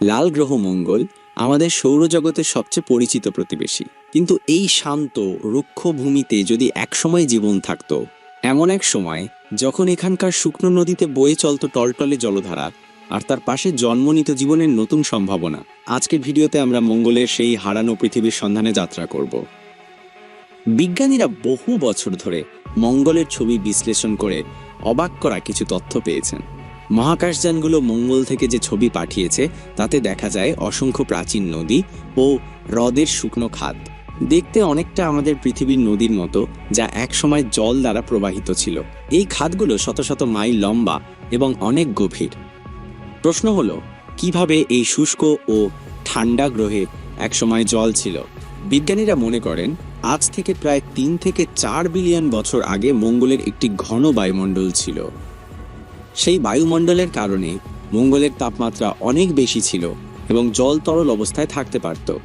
লাল গ্রহ মঙ্গল আমাদের সৌরজগতের সবচেয়ে পরিচিত প্রতিবেশী। কিন্তু এই শান্ত, রুক্ষ ভূমিতে যদি একসময় জীবন থাকতো, এমন এক সময় যখন এখানকার শুকনো নদীতে বয়ে চলত টলটলে জলধারা আর তার পাশে জন্ম নিত জীবনের নতুন সম্ভাবনা, আজকের ভিডিওতে আমরা মঙ্গলের সেই হারানো পৃথিবীর সন্ধানে যাত্রা করব। বিজ্ঞানীরা বহু বছর ধরে মঙ্গলের ছবি বিশ্লেষণ করে অবাক করা কিছু তথ্য পেয়েছেন। মহাকাশযানগুলো মঙ্গল থেকে যে ছবি পাঠিয়েছে, তাতে দেখা যায় অসংখ্য প্রাচীন নদী ও হ্রদের শুকনো খাদ। দেখতে অনেকটা আমাদের পৃথিবীর নদীর মতো, যা একসময় জল দ্বারা প্রবাহিত ছিল। এই খাদগুলো শত শত মাইল লম্বা এবং অনেক গভীর। প্রশ্ন হলো, কীভাবে এই শুষ্ক ও ঠান্ডা গ্রহে একসময় জল ছিল? বিজ্ঞানীরা মনে করেন, আজ থেকে প্রায় তিন থেকে চার বিলিয়ন বছর আগে মঙ্গলের একটি ঘন বায়ুমণ্ডল ছিল। সেই বায়ুমণ্ডলের কারণে মঙ্গলের তাপমাত্রা অনেক বেশি ছিল এবং জল তরল অবস্থায় থাকতে পারত।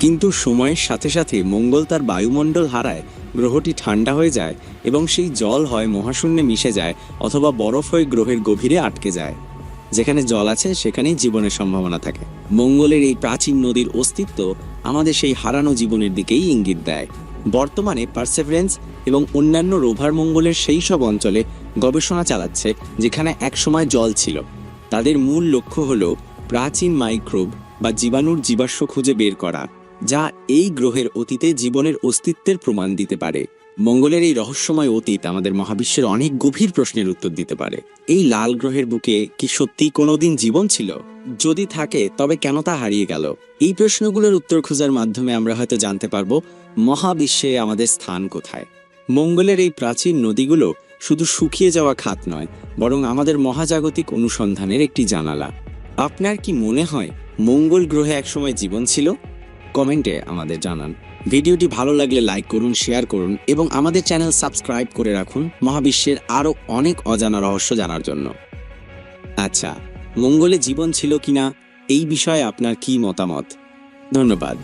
কিন্তু সময়ের সাথে সাথে মঙ্গল তার বায়ুমণ্ডল হারায়, গ্রহটি ঠান্ডা হয়ে যায় এবং সেই জল হয় মহাশূন্যে মিশে যায় অথবা বরফ হয়ে গ্রহের গভীরে আটকে যায়। যেখানে জল আছে, সেখানেই জীবনের সম্ভাবনা থাকে। মঙ্গলের এই প্রাচীন নদীর অস্তিত্ব আমাদের সেই হারানো জীবনের দিকেই ইঙ্গিত দেয়। বর্তমানে পারসেভারেন্স এবং অন্যান্য রোভার মঙ্গলের সেই সব অঞ্চলে গবেষণা চালাচ্ছে, যেখানে একসময় জল ছিল। তাদের মূল লক্ষ্য হল প্রাচীন মাইক্রোব বা জীবাণুর জীবাশ্ম খুঁজে বের করা, যা এই গ্রহের অতীতে জীবনের অস্তিত্বের প্রমাণ দিতে পারে। মঙ্গলের এই রহস্যময় অতীত আমাদের মহাবিশ্বের অনেক গভীর প্রশ্নের উত্তর দিতে পারে। এই লাল গ্রহের বুকে কি সত্যিই কোনোদিন জীবন ছিল? যদি থাকে, তবে কেন তা হারিয়ে গেল? এই প্রশ্নগুলোর উত্তর খোঁজার মাধ্যমে আমরা হয়তো জানতে পারব, মহাবিশ্বে আমাদের স্থান কোথায়? মঙ্গলের এই প্রাচীন নদীগুলো শুধু শুকিয়ে যাওয়া খাত নয়, বরং আমাদের মহাজাগতিক অনুসন্ধানের একটি জানালা। আপনার কি মনে হয় মঙ্গল গ্রহে একসময় জীবন ছিল? কমেন্টে আমাদের জানান। ভিডিওটি ভালো লাগলে লাইক করুন, শেয়ার করুন এবং আমাদের চ্যানেল সাবস্ক্রাইব করে রাখুন মহাবিশ্বের আরও অনেক অজানা রহস্য জানার জন্য। আচ্ছা মঙ্গলে জীবন ছিল কিনা এই বিষয়ে আপনার কি মতামত? ধন্যবাদ।